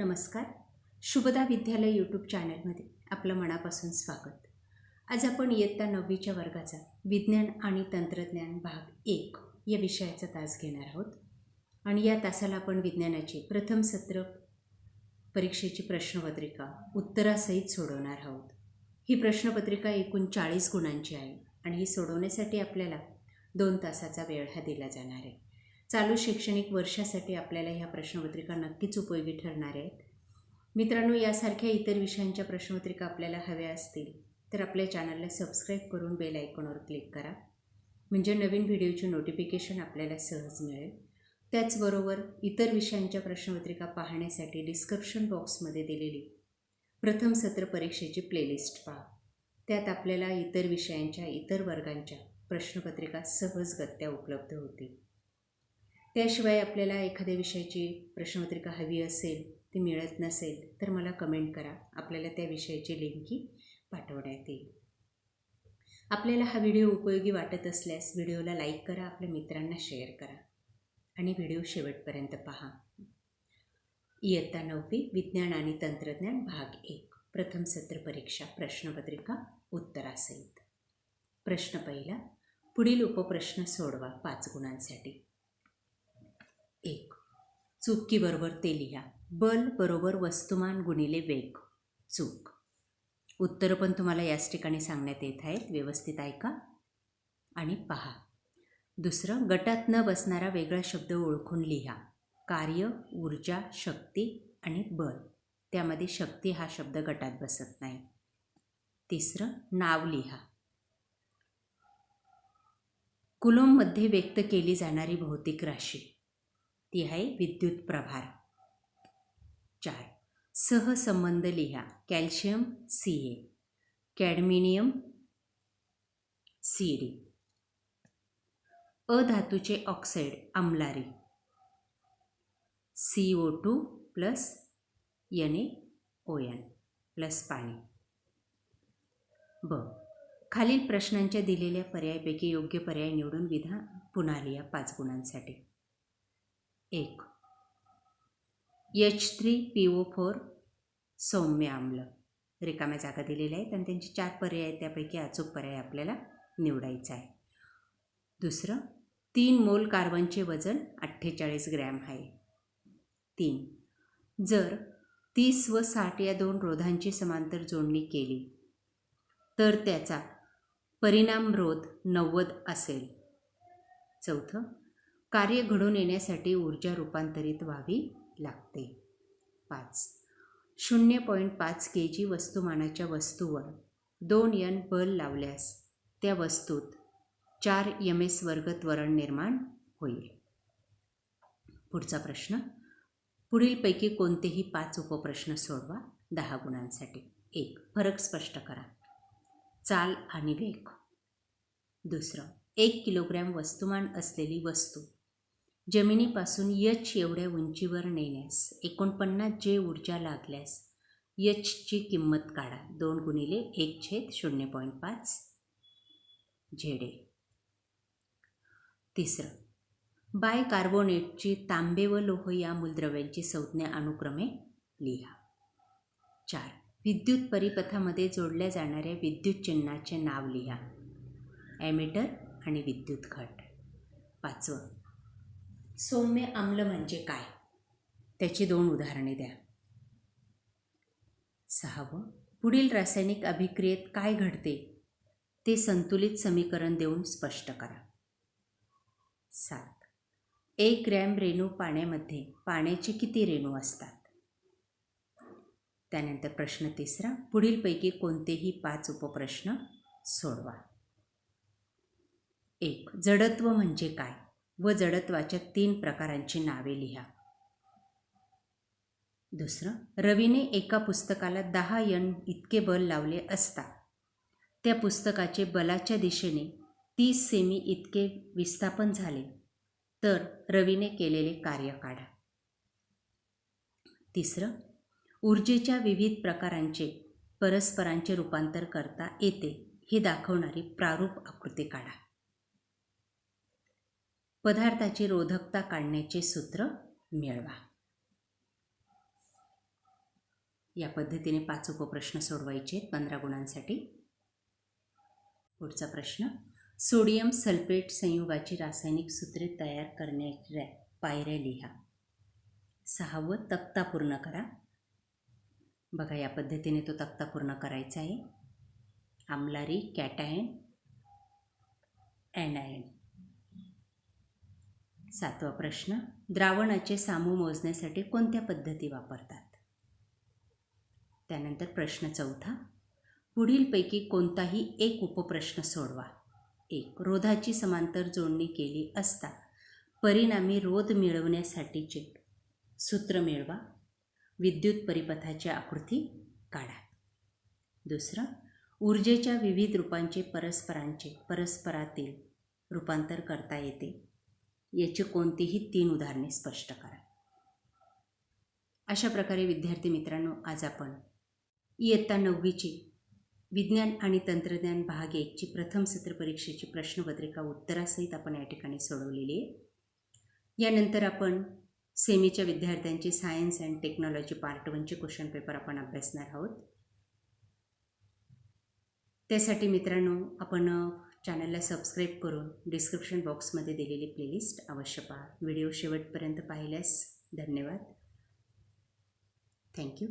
नमस्कार. शुभदा विद्यालय यूट्यूब चॅनलमध्ये आपलं मनापासून स्वागत. आज आपण इयत्ता नववीच्या वर्गाचा विज्ञान आणि तंत्रज्ञान भाग एक या विषयाचा तास घेणार आहोत. आणि या तासाला आपण विज्ञानाची प्रथम सत्र परीक्षेची प्रश्नपत्रिका उत्तरासहित सोडवणार आहोत. ही प्रश्नपत्रिका एकूण चाळीस गुणांची आहे आणि ही सोडवण्यासाठी आपल्याला दोन तासाचा वेळ हा दिला जाणार आहे. चालू शैक्षणिक वर्षासाठी आपल्याला ह्या प्रश्नपत्रिका नक्कीच उपयोगी ठरणार आहेत. मित्रांनो यासारख्या इतर विषयांच्या प्रश्नपत्रिका आपल्याला हव्या असतील तर आपल्या चॅनलला सबस्क्राईब करून बेल आयकॉनवर क्लिक करा. म्हणजे नवीन व्हिडिओचे नोटिफिकेशन आपल्याला सहज मिळेल. त्याचबरोबर इतर विषयांच्या प्रश्नपत्रिका पाहण्यासाठी डिस्क्रिप्शन बॉक्समध्ये दिलेली प्रथम सत्र परीक्षेची प्लेलिस्ट पहा. त्यात आपल्याला इतर विषयांच्या इतर वर्गांच्या प्रश्नपत्रिका सहजगत्या उपलब्ध होतील. त्याशिवाय आपल्याला एखाद्या विषयाची प्रश्नपत्रिका हवी असेल ती मिळत नसेल तर मला कमेंट करा. आपल्याला त्या विषयाची लिंकही पाठवण्यात येईल. आपल्याला हा व्हिडिओ उपयोगी वाटत असल्यास व्हिडिओला लाईक करा आपल्या मित्रांना शेअर करा आणि व्हिडिओ शेवटपर्यंत पहा. इयत्ता नववी विज्ञान आणि तंत्रज्ञान भाग एक. प्रथम सत्र परीक्षा प्रश्नपत्रिका उत्तरासहित. प्रश्न पहिला पुढील उपप्रश्न सोडवा पाच गुणांसाठी. चुकीबरोबर ते लिहा. बल बरोबर वस्तुमान गुणिले वेग. चूक. उत्तरं पण तुम्हाला याच ठिकाणी सांगण्यात येत आहेत. व्यवस्थित ऐका. आणि पहा. दुसरं गटात न बसणारा वेगळा शब्द ओळखून लिहा. कार्य ऊर्जा शक्ती आणि बल. त्यामध्ये शक्ती हा शब्द गटात बसत नाही. तिसरं नाव लिहा. कुलोममध्ये व्यक्त केली जाणारी भौतिक राशी. ती आहे विद्युत प्रभार. चार. सहसंबंध लिहा. Calcium C A cadmium C D अधातूचे oxide आम्लारी C O two plus N A O N plus पाणी. ब. खालील प्रश्नांच्या दिलेल्या पर्यायापैकी योग्य पर्याय निवडून विधा. पुन्हा लिहा पाच गुणांसाठी. एक. H three P O four सौम्य आम्ल. रिकाम्या जागा दिलेल्या आहेत आणि त्यांचे चार पर्याय आहेत त्यापैकी अचूक पर्याय आपल्याला निवडायचा आहे. दुसरं तीन मोल कार्बनचे वजन अठ्ठेचाळीस ग्रॅम आहे. तीन. जर तीस व साठ या दोन रोधांची समांतर जोडणी केली तर त्याचा परिणाम रोध नव्वद असेल. चौथं कार्य घडून येण्यासाठी ऊर्जा रूपांतरित व्हावी लागते. पाच. शून्य पॉईंट पाच के जी वस्तुमानाच्या वस्तूवर दोन यन बल लावल्यास त्या वस्तूत चार यम एस वर्ग त्वरण निर्माण होईल. पुढचा प्रश्न. पुढीलपैकी कोणतेही पाच उपप्रश्न सोडवा दहा गुणांसाठी. एक. फरक स्पष्ट करा. चाल आणि वेग दुसरं. एक किलोग्रॅम वस्तुमान असलेली वस्तू जमिनीपासून यच एवढ्या उंचीवर नेण्यास एकोणपन्नास जे ऊर्जा लागल्यास यचची किंमत काढा. दोन गुणिले एक छेद शून्य पॉईंट पाच झेडे तिसरं बाय कार्बोनेटची तांबे व लोह या मूलद्रव्यांची संज्ञा अनुक्रमे लिहा. चार विद्युत परिपथामध्ये जोडल्या जाणाऱ्या विद्युत चिन्हाचे नाव लिहा. ॲमिटर आणि विद्युत घट. पाचवं सौम्य आम्ल म्हणजे काय? त्याची दोन उदाहरणे द्या. सहावं पुढील रासायनिक अभिक्रियेत काय घडते? ते संतुलित समीकरण देऊन स्पष्ट करा. सात एक ग्रॅम रेणू पाण्यामध्ये पाण्याचे किती रेणू असतात? त्यानंतर प्रश्न तिसरा पुढीलपैकी कोणतेही पाच उपप्रश्न सोडवा. एक जडत्व म्हणजे काय? व जडत्वाच्या तीन प्रकारांची नावे लिहा. दुसरं रवीने एका पुस्तकाला दहा यन इतके बल लावले असता त्या पुस्तकाचे बलाच्या दिशेने तीस सेमी इतके विस्थापन झाले. तर रवीने केलेले कार्य काढा. तिसरं ऊर्जेच्या विविध प्रकारांचे परस्परांचे रूपांतर करता येते हे दाखवणारी प्रारूप आकृती काढा. पदार्थाची रोधकता काढण्याचे सूत्र मिळवा. या पद्धतीने पाच उपप्रश्न सोडवायचे आहेत. पंधरा गुणांसाठी. पुढचा प्रश्न सोडियम सल्फेट संयुगाची रासायनिक सूत्रे तयार करण्याच्या पायऱ्या लिहा. सहावं तक्ता पूर्ण करा. बघा या पद्धतीने तो तक्ता पूर्ण करायचा आहे. आमलारी कॅटायन अँडायन सातवा प्रश्न द्रावणाचे सामू मोजण्यासाठी कोणत्या पद्धती वापरतात? त्यानंतर प्रश्न चौथा पुढीलपैकी कोणताही एक उपप्रश्न सोडवा. एक रोधाची समांतर जोडणी केली असता परिणामी रोध मिळवण्यासाठीचे सूत्र मिळवा विद्युत परिपथाची आकृती काढा. दुसरं ऊर्जेच्या विविध रूपांचे परस्परांचे परस्परातील रूपांतर करता येते. याची कोणतीही तीन उदाहरणे स्पष्ट करा. अशा प्रकारे विद्यार्थी मित्रांनो आज आपण इयत्ता नववीची विज्ञान आणि तंत्रज्ञान भाग एकची प्रथम सत्र परीक्षेची प्रश्नपत्रिका उत्तरासहित आपण या ठिकाणी सोडवलेली आहे. यानंतर आपण सेमीच्या विद्यार्थ्यांची सायन्स अँड टेक्नॉलॉजी पार्ट वनचे क्वेश्चन पेपर आपण अभ्यासणार आहोत. त्यासाठी मित्रांनो आपण चॅनलला सबस्क्राईब करून डिस्क्रिप्शन बॉक्समध्ये दिलेली प्लेलिस्ट अवश्य पहा. व्हिडिओ शेवटपर्यंत पाहिल्यास धन्यवाद. थँक्यू.